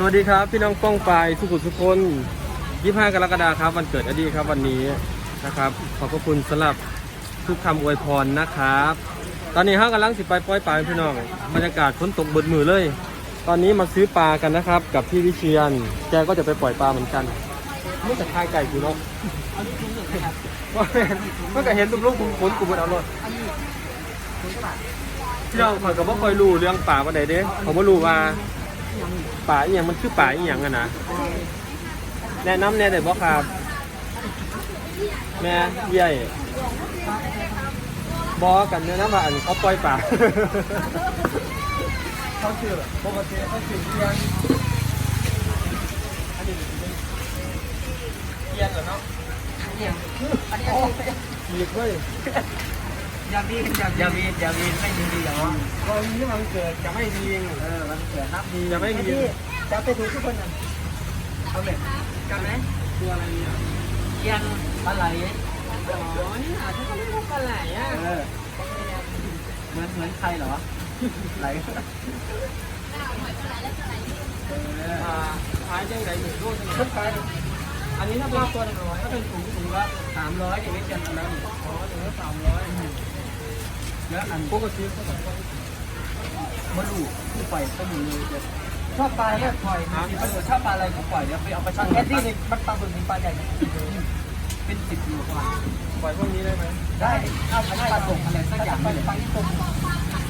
สวัสดีครับ พี่น้องป้องปลายทุกคนทุกคน25 กรกฎาคมครับ วันเกิดอดีครับวันนี้นะครับ ขอบพระคุณสำหรับทุกคำอวยพรนะครับ ตอนนี้ห้ากำลังสิไปปล่อยปลาพี่น้องบรรยากาศฝนตกบดมือเลย ตอนนี้มาซื้อปลากันนะครับ กับพี่วิเชียนแกก็จะไปปล่อยปลาเหมือนกันไม่แต่ทายไก่อยู่เนาะว่าแม่นมันก็เห็นลูกลูกคุณคุณกูบิดเอารถพี่น้องข่อยก็บ่ค่อยรู้เรื่องป่าวันใดเด้เขาบ่รู้ว่า ป่าอีหยังมันคือป่าอีหยังอะนะแนะนำแน่ได้บ่ครับแม่ใหญ่บอกกันเนี่ยนะว่าอันเขาปล่อยป่าเขาชื่อปกติเขาชื่อเทียนอันนี้เป็นเทียนเหรอเนาะอันนี้อันนี้มีเว้ย ยาวีนยาวีนยาวีนไม่ดีดีหรอตอนนี้มันเกิดจะไม่ดีเออมันเกิดนับดีจะไม่ดีจะไปดูทุกคนนะเอาเลยกันไหมตัวอะไรเนี่ยเอียนปลาไหลอ๋อนี่หาที่เขาเรียกว่าปลาไหลอะเออเหมือนเหมือนใครเหรอไหลอ่าขายยังไงหนึ่งโลเท่าไหร่ทุกคนอันนี้ถ้าเป็นตัวหนึ่งร้อยถ้าเป็นถุงถุงละสามร้อยอย่างนี้เจนอันนั้นอ๋อถุงละสามร้อย แล้วอันปกติเขาบอกว่ามะลูกที่ปล่อยก็มีเลยชอบปลาเนี่ยปล่อยมีประโยชน์ชอบปลาอะไรก็ปล่อยเดี๋ยวไปเอาไปชั่งแค่ที่นี่มันปลาบึกปลาใหญ่เป็นสิบโลกว่าปล่อยพวกนี้ได้ไหมได้เอาไปปลาตกอะไรสักอย่างนี่แหละปลาที่ตก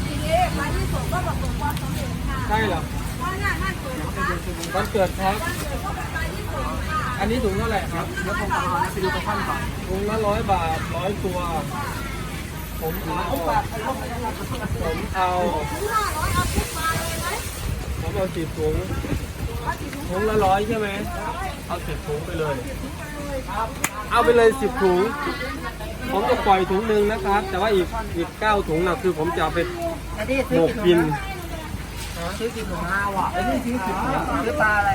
ทีนี้ร้านที่ส่งก็ประสบความสำเร็จค่ะใช่เหรอเพราะหน้าท่านเปิดนะคะวันเกิดครับท่านเปิดก็เป็นร้านที่ส่งค่ะอันนี้ถุงเท่าไหร่ครับเดี๋ยวผมเอาไปดูกระท่อนก่อนถุงละร้อยบาทร้อยตัว ผมเอาผมเอาสิบถุงถุงละร้อยใช่ไหมเอาสิบถุงไปเลย เอาไปเลยสิบถุง ผมจะปล่อยถุงหนึ่งนะครับ แต่ว่าอีกอีกเก้าถุงนะคือผมจะเอาไปไอ้นี่หมกกินซื้อกินหมูห้าว่ะไอ้นี่ซื้อกินซื้อปลาอะไร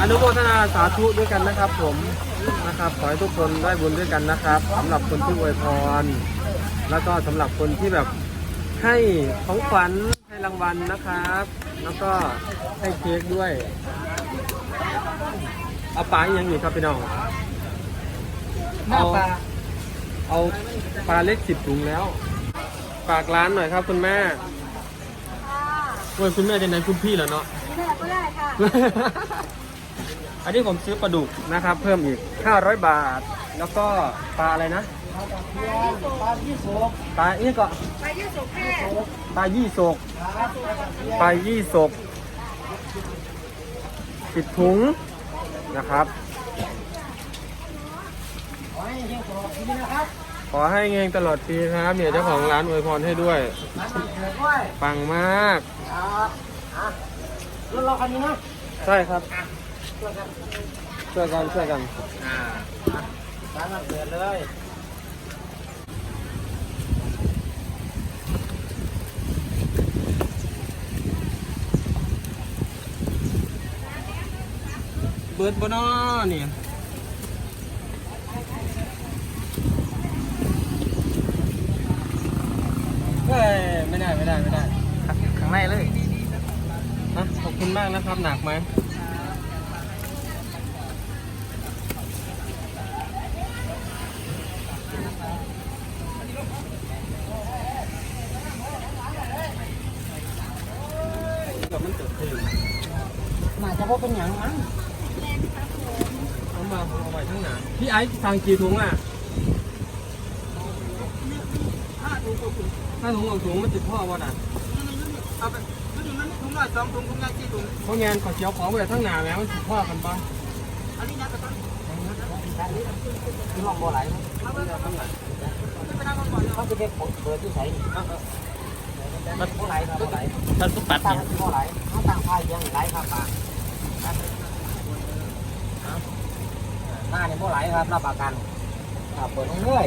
อนุโมทนาสาธุด้วยกันนะครับ ผมนะครับขอให้ทุกคนได้บุญด้วยกันนะครับสำหรับคนที่อวยพร แล้วก็สำหรับคนที่แบบให้ของขวัญให้รางวัลนะครับ แล้วก็ให้เค้กด้วยเอาปลาอีกอยังอีกครับพี่น้องหน้าปลาเอาปลาเล็กสิบถุงแล้วฝากร้านหน่อยครับคุณแม่ค่ะเว้ยคุณแม่จะไหนคุณพี่เหรอเนาะ แหละก็ได้ค่ะ อันนี้ผมซื้อปลาดุกนะครับ เพิ่มอีก 500 บาท แล้วก็ปลาอะไรนะ ปลาที่โสกปลานี่ก็ไปยืดส่งแค่ปลายี่สกปลายี่สกสิบถุงนะครับ ขอให้เฮงตลอดปีนะครับขอให้เงงตลอดปีครับเนี่ยเจ้าของร้านอวยพรให้ด้วย ร้านมันเกิดด้วยปังมาก ครับอะ รถเราคันนี้นะใช่ครับช่วยกันช่วยกันช่วยกันอ่าร้านมันเกิดเลยเบิร์ดบนอนี่เฮ้ยไม่ได้ไม่ได้ไม่ได้ข้างในเลยอะขอบ คุณมากนะครับ หนักไหมกับมันเกิดขึ้นมาจะพบเป็นอย่างมั้งเอามาเอาไว้ทั้งหนาพี่ไอ้สั่งกี่ถุงอะห้าถุงห้าถุงเอาถุงมันติดพ่อวะน่ะเอาไป ถุงหน่อยสองถุงถุงใหญ่สี่ถุงเพราะงานขอเจียวของไปทั้งหนาแล้วมันติดพ่อกันปะอันนี้นะกระตุ้นที่ห้องบ่อไหลเขาจะเด็กเปิดที่ไหนมันบ่ไหลครับบ่ไหลมันก็ปัดตั้งเนี่ยที่บ่ไหลเขาตั้งไฟยังไหลครับป่าหน้าเนี่ยบ่ไหลครับรับประกันครับเปิดเรื่อย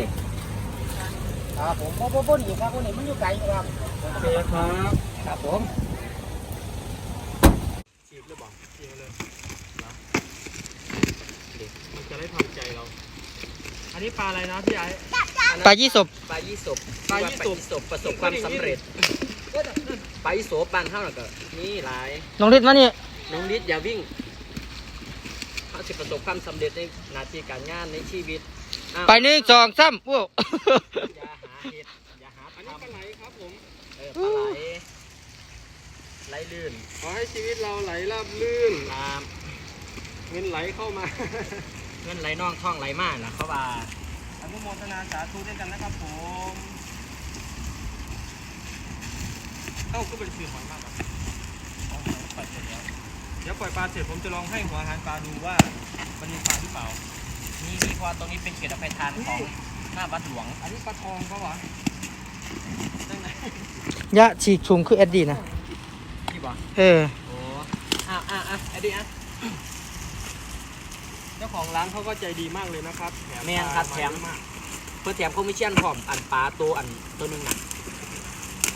ครับผมบ่บ่บ่หนีครับบ่หนีมันอยู่ไกลครับโอเคครับครับผม ฉีดเลยบอกฉีดเลยนะมันจะได้ทำใจเรา อันนี้ปลาอะไรนะพี่ไอ้ปลายี่สบปลายี่สบปลายี่สบประสบความสำเร็จโอ้ไปโสปันเท่านั้นก็นี่หลายน้องฤทธิ์มานี่น้องนิดอย่าวิ่งเขาจะประสบความสำเร็จในหน้าที่การงานในชีวิตอ้าวไปหนึ่งสองสามโอ้อย่าหาเหตุอย่าหาอันนี้ปลาทำไหลครับผมเออปลาไหล ไหลลื่นขอให้ชีวิตเราไหลราบลื่นตามเงินไหลเข้ามาเงินไหลน่องท่องไหลมากนะเขาว่าอนุโมทนาสาธุด้วยกันนะครับผมเอ้าก็เป็นสื่อหอยมากครับเอาหอยปล่อยเสร็จแล้วเดี๋ยวปล่อยปลาเสร็จผมจะลองให้หัวอาหารปลาดูว่ามันมีปลาหรือเปล่า นี่นี่เพอตรงนี้เป็นเขตอภัยทานของหน้าวัดหลวง อันนี้ปลาทองเขาเหรอได้ไหมยะฉีกชุมคือแอดดี้นะที่ บอกเออโอ้อะอะอะไอ้ดิอะเจ้าของร้านเขาก็ใจดีมากเลยนะครับแถมแม่นครับปลาาแถม เยอะมากเพื่อแถมคอมมิชชั่นพร้อมอันปลาตัวอันตัวหนึ่งน่ะ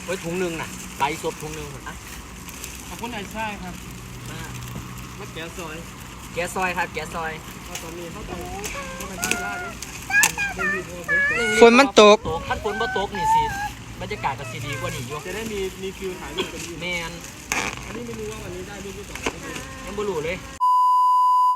ไว้ถุงหนึ่งน่ะไหลศพถุงหนึ่งเหมือนอะขอบคุณไอ้ช่ายครับมามะแกะซอยแกะซอยครับแกะซอยเพราะตอนนี้เขาต้องต้องไปที่ร้านด้วยไม่มีโทรศัพท์ฝนมันตกตกขั้นฝนบ่ตกนี่สิบรรยากาศก็สิดีกว่านี่อยู่ จะได้มีมีคิวถ่ายรูปกันดีแมน อันนี้ไม่รู้ว่าวันนี้ได้รูปหรือเปล่าน้ำบุหรี่เลย